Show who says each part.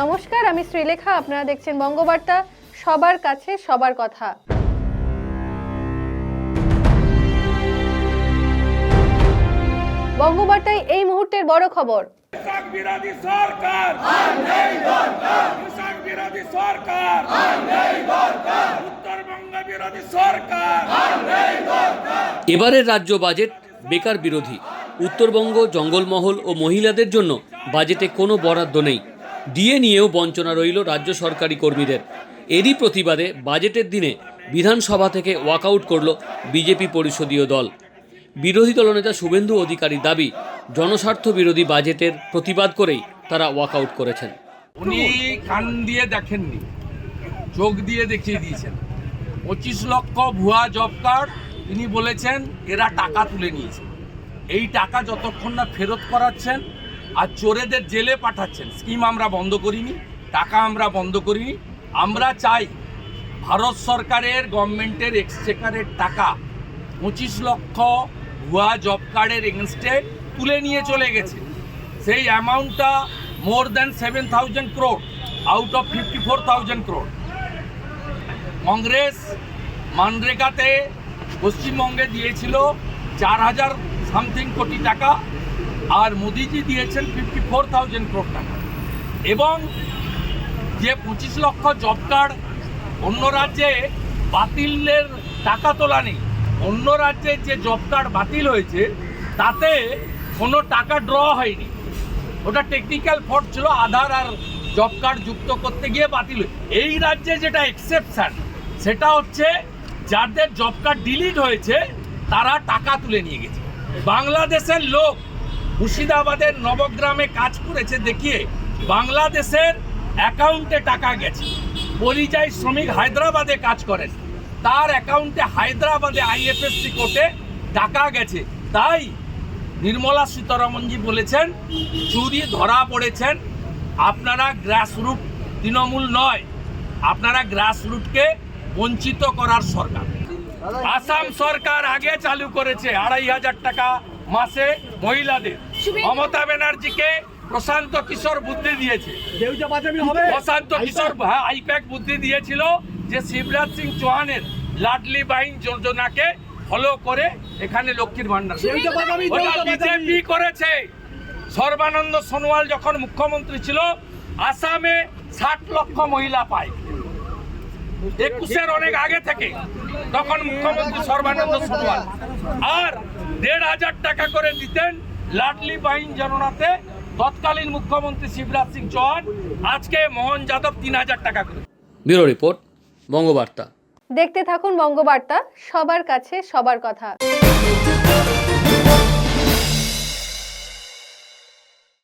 Speaker 1: নমস্কার আমি শ্রীলেখা। আপনারা দেখছেন বঙ্গবার্তা। সবার কাছে সবার কথা। বঙ্গবার্তায় এই মুহূর্তের বড় খবর।
Speaker 2: কৃষক বিরোধী সরকার। কৃষক বিরোধী সরকার। উত্তরবঙ্গ বিরোধী সরকার।
Speaker 3: এবারের রাজ্য বাজেট বেকার বিরোধী। উত্তরবঙ্গ জঙ্গলমহল ও মহিলাদের জন্য বাজেটে কোনো বরাদ্দ নেই। ডিএ নিয়েও বঞ্চনা রইল রাজ্য সরকারি কর্মীদের। এরই প্রতিবাদে বাজেটের দিনে বিধানসভা থেকে ওয়াকআউট করল বিজেপি পরিষদীয় দল। বিরোধী দলনেতা শুভেন্দু অধিকারীর দাবি, জনস্বার্থ বিরোধী বাজেটের প্রতিবাদ করেই তারা ওয়াকআউট করেছেন।
Speaker 2: উনি কান দিয়ে দেখেননি, চোখ দিয়ে দেখিয়ে দিয়েছেন। পঁচিশ লক্ষ ভুয়া জব কার্ড তিনি বলেছেন, এরা টাকা তুলে নিয়েছে। এই টাকা যতক্ষণ না ফেরত করাচ্ছেন আর চোরেদের জেলে পাঠাচ্ছেন। স্কিম আমরা বন্ধ করিনি, টাকা আমরা বন্ধ করিনি। আমরা চাই ভারত সরকারের গভর্নমেন্টের এক্সচেকারের টাকা পঁচিশ লক্ষ ভুয়া জব কার্ডের এগেনস্টে তুলে নিয়ে চলে গেছে। সেই অ্যামাউন্টটা more than seven thousand crore out of fifty four thousand crore Congress মানরেগাতে পশ্চিমবঙ্গে দিয়েছিল চার হাজার সামথিং কোটি টাকা। আর মোদিজি দিয়েছেন ফিফটি ফোর থাউজেন্ড ক্রোড টাকা। এবং যে পঁচিশ লক্ষ জব কার্ড অন্য রাজ্যে বাতিলের টাকা তোলা নেই, অন্য রাজ্যে যে জব কার্ড বাতিল হয়েছে, তাতে কোনো টাকা ড্র হয়নি। ওটা টেকনিক্যাল ফল্ট ছিল, আধার আর জব কার্ড যুক্ত করতে গিয়ে বাতিল এই রাজ্যে যেটা এক্সেপশান সেটা হচ্ছে যাদের জব কার্ড ডিলিট হয়েছে, তারা টাকা তুলে নিয়ে গেছে। বাংলাদেশের লোক মুর্শিদাবাদের নবগ্রামে কাজ করেছে দেখিয়ে বাংলাদেশের অ্যাকাউন্টে টাকা গেছে। পরিযায়ী শ্রমিক হায়দ্রাবাদে কাজ করেন। তার অ্যাকাউন্টে হায়দ্রাবাদে আইএফএসসি কোর্টে টাকা গেছে। তাই নির্মলা সীতারমনজি বলেছেন, চুরি ধরা পড়েছেন। আপনারা গ্রাসরুট তৃণমূল নয়, আপনারা গ্রাসরুটকে বঞ্চিত করার সরকার। আসাম সরকার আগে চালু করেছে আড়াই হাজার টাকা মাসে মহিলাদের। মমতা ব্যানার্জিকে প্রশান্ত কিশোর বুদ্ধি দিয়েছে। প্রশান্ত কিশোর হ্যাঁ, আইপ্যাক বুদ্ধি দিয়েছিল যে শিবরাজ সিং চৌহানের লাডলি বাইন যোজনাকে ফলো করে এখানে লক্ষ্মীর ভান্ডার বিজেপি করেছে। সর্বানন্দ সোনোয়াল যখন মুখ্যমন্ত্রী ছিল আসামে ষাট লক্ষ মহিলা পায়। একুশের অনেক আগে থেকে তখন মুখ্যমন্ত্রী সর্বানন্দ সোনোয়াল। আর দেড় হাজার টাকা করে দিতেন লাডলি বাহিন জননাতে তৎকালীন মুখ্যমন্ত্রী শিবরাজ সিং চৌহান। আজকে মোহন যাদব তিন হাজার টাকা করে।
Speaker 3: Bureau report Bangabarta.
Speaker 1: দেখতে থাকুন বঙ্গবার্তা সবার কাছে সবার কথা।